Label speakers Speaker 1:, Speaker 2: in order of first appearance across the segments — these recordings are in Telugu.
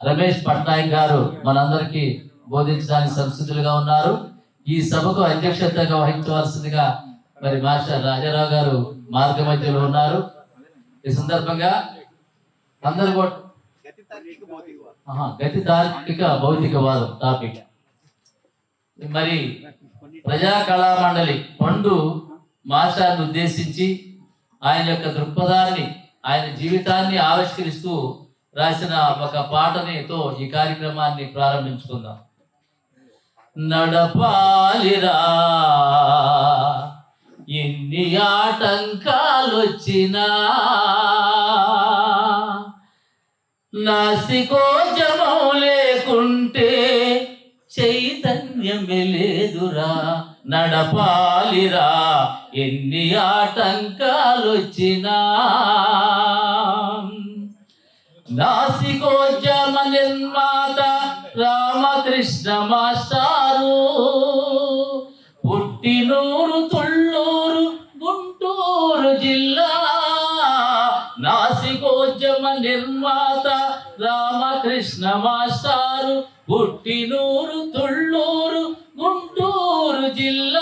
Speaker 1: రమేష్ పట్నాయక్ గారు మనందరికీ బోధించడానికి సంసిద్ధులుగా ఉన్నారు. ఈ సభకు అధ్యక్షతగా వహించవలసిందిగా మరి మాస్టర్ రాజారావు గారు మార్గ మధ్యలో ఉన్నారు. ఈ సందర్భంగా అందరు కూడా గతి తార్కిక భౌతికవాదం టాపిక్. మరి ప్రజా కళా మండలి పండు మాస్టర్ని ఉద్దేశించి ఆయన యొక్క దృక్పథాన్ని ఆయన జీవితాన్ని ఆవిష్కరిస్తూ రాసిన ఒక పాటనితో ఈ కార్యక్రమాన్ని ప్రారంభించుకుందాం. నడపాలిరా. ఎన్ని ఆటంకాలు వచ్చినా నాసికోజమం లేకుంటే చైతన్యమే లేదురా. నడపాలిరా. ఎన్ని ఆటంకాలు నాసికోద్యమ నిర్మాత రామకృష్ణ మాస్టారు. పుట్టినూరు తుళ్ళూరు గుంటూరు జిల్లా నాసికోద్యమ నిర్మాత రామకృష్ణ మాస్టారు. పుట్టినూరు తుళ్ళూరు గుంటూరు జిల్లా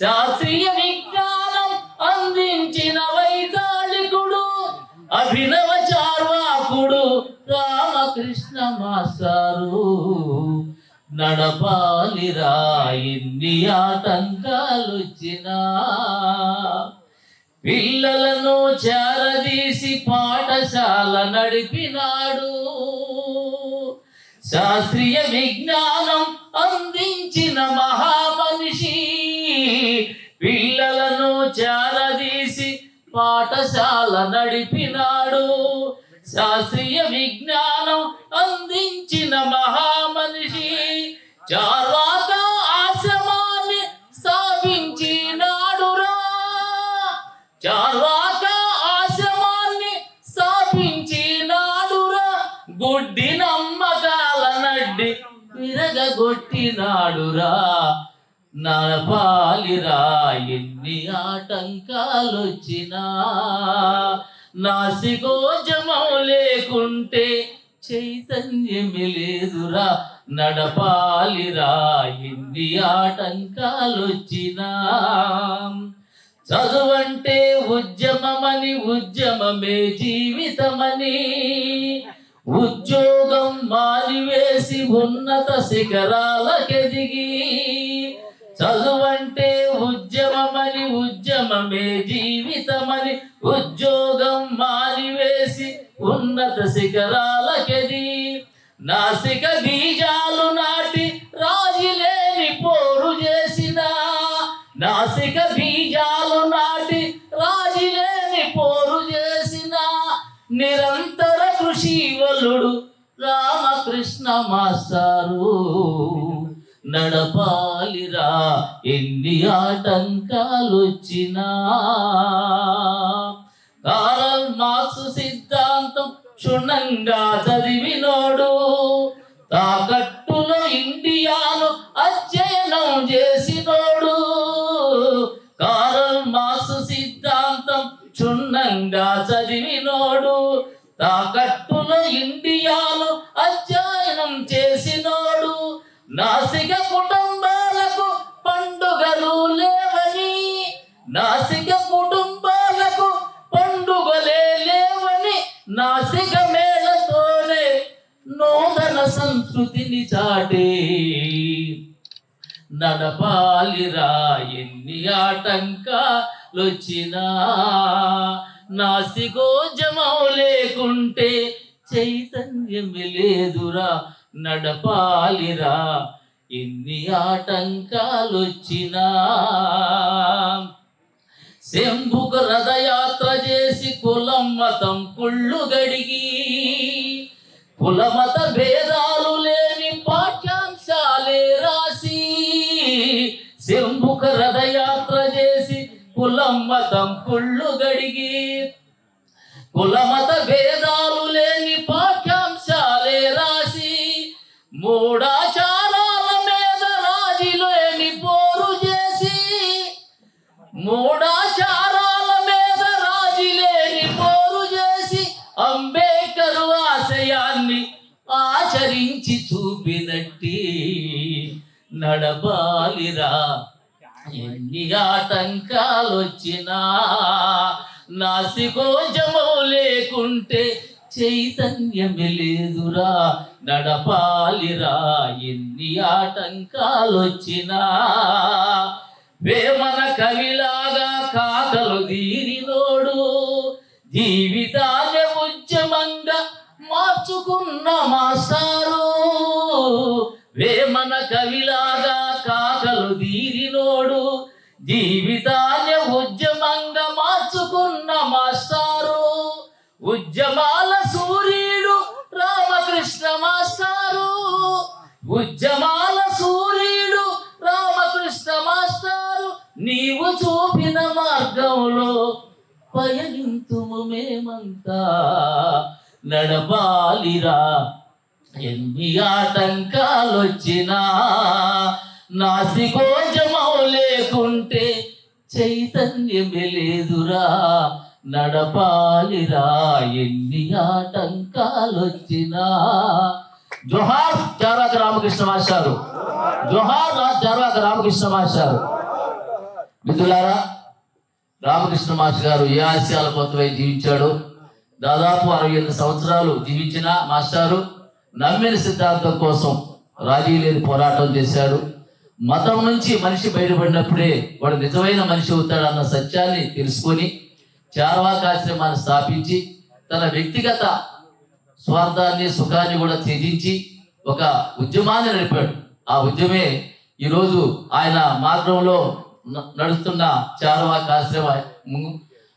Speaker 1: శాస్త్రీయ విజ్ఞానం అందించిన వైతాళికుడు అభినవ చార్వాకుడు రామకృష్ణ మాస్టారు. నడపాలిరా ఎన్ని ఆటంకాలు పిల్లలను చేరదీసి పాఠశాల నడిపినాడు. శాస్త్రీయ విజ్ఞానం అందించిన మహా చేరదీసి పాఠశాల నడిపినాడు. శాస్త్రీయ విజ్ఞానం అందించిన మహామనిషి చార్వాక ఆశ్రమాన్ని స్థాపించినాడురా. చార్వాక ఆశ్రమాన్ని స్థాపించినాడురా. గుడ్డి నమ్మకాల నడ్డి విరగొట్టినాడురా నడపాలిరా ఎన్ని ఆటంకాలు వచ్చినా నాసికోజమం లేకుంటే చైతన్యమే లేదురా. నడపాలిరా ఎన్ని ఆటంకాలు వచ్చినా చదువంటే ఉద్యమమని ఉద్యమమే జీవితమని ఉద్యోగం మారివేసి ఉన్నత శిఖరాలకెదిగి చదువంటే ఉద్యమమని ఉద్యమమే జీవితమని ఉద్యోగం మారివేసి ఉన్నత శిఖరాలకెది. నాసిక బీజాలు నాటి రాజులేని పోరు చేసిన. నాసిక బీజాలు నాటి రాజులేని పోరు చేసిన. నిరంతర కృషి వలుడు రామకృష్ణ మాస్టారు. నడపా ఎన్ని ఆటంకాలు కారల్ మార్క్స్ సిద్ధాంతం క్షుణ్ణంగా చదివినోడు. తాకట్టులో ఇండియాను అధ్యయనం చేసినోడు. కారల్ మార్క్స్ సిద్ధాంతం క్షుణ్ణంగా చదివినోడు. తాకట్టులో ఇండియాను అధ్యయనం చేసినోడు. నాసిగా చాటే నడపాలిరా ఎన్ని ఆటంకాలొచ్చినా. నాసికోజమం లేకుంటే చైతన్యం లేదురా. నడపాలిరా ఎన్ని ఆటంకాలొచ్చినా. శంభుకు రథయాత్ర చేసి కులం మతం కుళ్ళు గడిగి. కులమత భేదా రథయాత్ర చేసి కులం మతం కుళ్ళు గడిగి. కులమత భేదాలు లేని పాఠ్యాంశాలే రాసి మూడాచారాల మీద రాజీ లేని పోరు చేసి మూడాచారాల మీద రాజీ లేని పోరు చేసి అంబేద్కర్ ఆశయాన్ని ఆచరించి చూపినట్టి నడపాలిరా. ఎన్ని ఆటంకాలు వచ్చినా నాసికోజము లేకుంటే చైతన్యమే లేదురా నడపాలిరా ఎన్ని ఆటంకాలు వచ్చినా వేమన కవిలాగా కాకలు దీనినోడు జీవితాన్ని ఉద్యమంగా మార్చుకున్న మాస్టారు. వేమన కవిలాగా కాకలు జీవితాన్ని ఉద్యమంగా మార్చుకున్న మాస్టారు. ఉద్యమాల సూర్యుడు రామకృష్ణ మాస్టారు. ఉద్యమాల సూర్యుడు రామకృష్ణ మాస్టారు. నీవు చూపిన మార్గంలో పయనింతుము మేమంతా. నడపాలిరా ఎన్ని ఆటంకాలు వచ్చినా నాసికోజమం చైతన్యమే లేదురా నడపాలిరా ఎన్ని ఆటంకాలొచ్చినా. జోహార్ చార్వాక రామకృష్ణ మాస్టారు. జోహార్ రా- రామకృష్ణ మాస్టారు. మిత్రులారా రామకృష్ణ మాస్ గారు ఏ ఆశయాల కొత్తవై జీవించాడు? దాదాపు అరవై ఎనిమిది సంవత్సరాలు జీవించిన మాస్టారు నమ్మిన సిద్ధాంతం కోసం రాజీ లేని పోరాటం చేశాడు. మతం నుంచి మనిషి బయటపడినప్పుడే వాడు నిజమైన మనిషి అవుతాడన్న సత్యాన్ని తెలుసుకొని చార్వాకాశ్రమాన్ని స్థాపించి తన వ్యక్తిగత స్వార్థాన్ని సుఖాన్ని కూడా త్యజించి ఒక ఉద్యమాన్ని నడిపాడు. ఆ ఉద్యమే ఈరోజు ఆయన మార్గంలో న- నడుస్తున్న చార్వాకాశ్రమ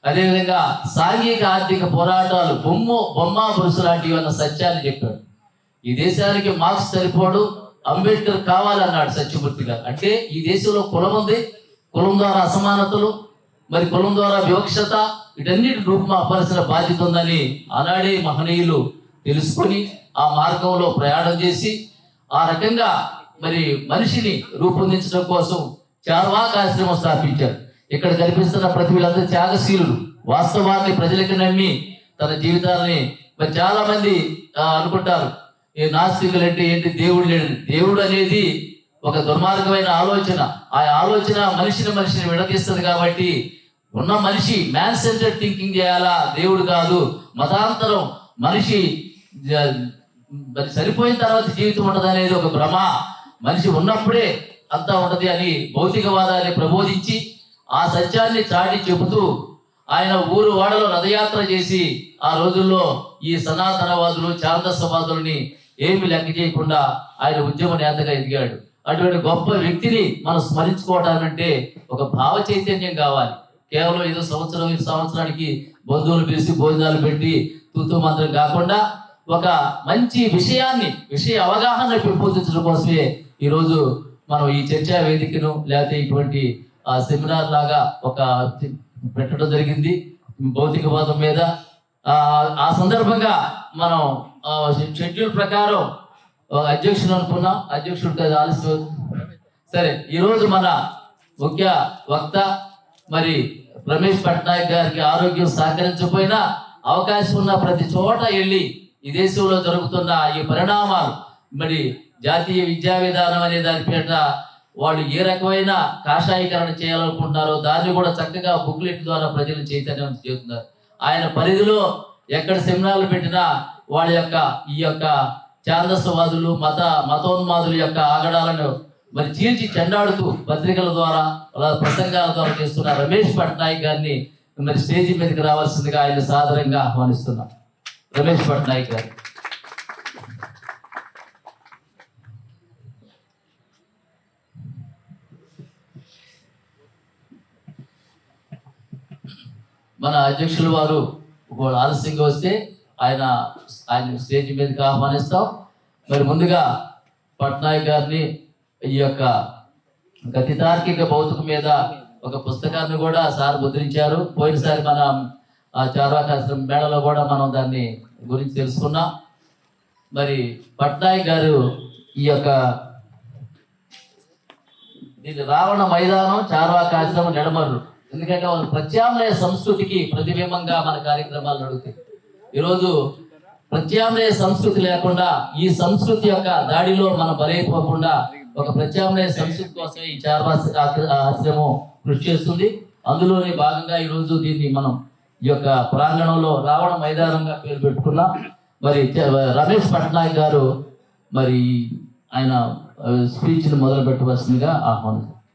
Speaker 1: అదేవిధంగా సాంఘిక ఆర్థిక పోరాటాలు బొమ్మ బొమ్మ పురుషు లాంటివి అన్న సత్యాన్ని చెప్పాడు. ఈ దేశానికి మార్క్స్ సరిపోడు అంబేద్కర్ కావాలన్నాడు సత్యమూర్తి గారు. అంటే ఈ దేశంలో కులం ఉంది కులం ద్వారా అసమానతలు మరి కులం ద్వారా వివక్షత వీటన్నిటి రూపుమాపాల్సిన బాధ్యత ఉందని ఆనాడే మహనీయులు తెలుసుకొని ఆ మార్గంలో ప్రయాణం చేసి ఆ రకంగా మరి మనిషిని రూపొందించడం కోసం చార్వాక ఆశ్రమం స్థాపించారు. ఇక్కడ కనిపిస్తున్న ప్రతి వీళ్ళందరూ త్యాగశీలులు. వాస్తవాన్ని ప్రజలకి నమ్మి తన జీవితాన్ని మరి చాలా మంది అనుకుంటారు. ఈ నాస్తికులు అంటే ఏంటి దేవుడు లేడు దేవుడు అనేది ఒక దుర్మార్గమైన ఆలోచన. ఆ ఆలోచన మనిషిని మనిషిని విడదీస్తుంది కాబట్టి ఉన్న మనిషి మ్యాన్ సెంటర్ థింకింగ్ చేయాలా? దేవుడు కాదు. మతాంతరం మనిషి సరిపోయిన తర్వాత జీవితం ఉండదు అనేది ఒక భ్రమ. మనిషి ఉన్నప్పుడే అంతా ఉండదు అని భౌతికవాదాన్ని ప్రబోధించి ఆ సత్యాన్ని చాటి చెబుతూ ఆయన ఊరు వాడలో రథయాత్ర చేసి ఆ రోజుల్లో ఈ సనాతనవాదులు ఛాందసవాదుల్ని ఏమి లెక్క చేయకుండా ఆయన ఉద్యమ నేతగా ఎదిగాడు. అటువంటి గొప్ప వ్యక్తిని మనం స్మరించుకోవడానంటే ఒక భావ చైతన్యం కావాలి. కేవలం ఏదో సంవత్సరం సంవత్సరానికి బంధువులు పిలిచి భోజనాలు పెట్టి తూతూ మంత్రం కాకుండా ఒక మంచి విషయాన్ని విషయ అవగాహన పెంపొందించడం కోసమే ఈరోజు మనం ఈ చర్చా వేదికను లేకపోతే ఇటువంటి ఆ సెమినార్ లాగా ఒక పెట్టడం జరిగింది భౌతికవాదం మీద. ఆ సందర్భంగా మనం షెడ్యూల్ ప్రకారం అధ్యక్షుడు అనుకున్నాం అధ్యక్షుడు కదా ఆలస్యం సరే ఈరోజు మన ముఖ్య వక్త మరి రమేష్ పట్నాయక్ గారికి ఆరోగ్యం సహకరించకపోయినా అవకాశం ఉన్న ప్రతి చోట వెళ్ళి ఈ దేశంలో జరుగుతున్న ఈ పరిణామాలు మరి జాతీయ విద్యా విధానం అనే దాని పేట వాళ్ళు ఏ రకమైన కాషాయీకరణ చేయాలనుకుంటున్నారో దాన్ని కూడా చక్కగా బుక్లెట్ ద్వారా ప్రజలు చైతన్యం చేస్తున్నారు. ఆయన పరిధిలో ఎక్కడ సెమినార్లు పెట్టినా వాళ్ళ యొక్క ఈ యొక్క ఛాందస్వాదులు మత మతోన్మాదుల యొక్క ఆగడాలను మరి చీల్చి చెండాడుతూ పత్రికల ద్వారా ప్రసంగాల ద్వారా చేస్తున్న రమేష్ పట్నాయక్ గారిని మరి స్టేజి మీదకి రావాల్సిందిగా ఆయన సాదరంగా ఆహ్వానిస్తున్నాం. రమేష్ పట్నాయక్ గారు. మన అధ్యక్షుల వారు ఒకవేళ ఆలస్యంగా వస్తే ఆయన ఆయన స్టేజ్ మీదకి ఆహ్వానిస్తాం. మరి ముందుగా పట్నాయక్ గారిని ఈ యొక్క గతి తార్కిక భౌతిక మీద ఒక పుస్తకాన్ని కూడా సార్ ముద్రించారు. పోయినసారి మన ఆ చార్వాకాశ్రమం మేళలో కూడా మనం దాన్ని గురించి తెలుసుకున్నాం. మరి పట్నాయక్ గారు ఈ యొక్క దీని రావణ మైదానం చార్వాకాశ్రమం నెడమరు ఎందుకంటే ప్రత్యామ్నాయ సంస్కృతికి ప్రతిబింబంగా మన కార్యక్రమాలు నడుగుతాయి ఈరోజు ప్రత్యామ్నాయ సంస్కృతి లేకుండా ఈ సంస్కృతి యొక్క దాడిలో మనం బలైపోకుండా ఒక ప్రత్యామ్నాయ సంస్కృతి కోసం ఈ చార్వాస ఆశ్రమం కృషి చేస్తుంది. అందులోనే భాగంగా ఈరోజు దీన్ని మనం ఈ యొక్క ప్రాంగణంలో రావణ మైదానంగా పేరు పెట్టుకున్నాం. మరి రమేష్ పట్నాయక్ గారు మరి ఆయన స్పీచ్ని మొదలు పెట్టవలసిందిగా ఆహ్వానం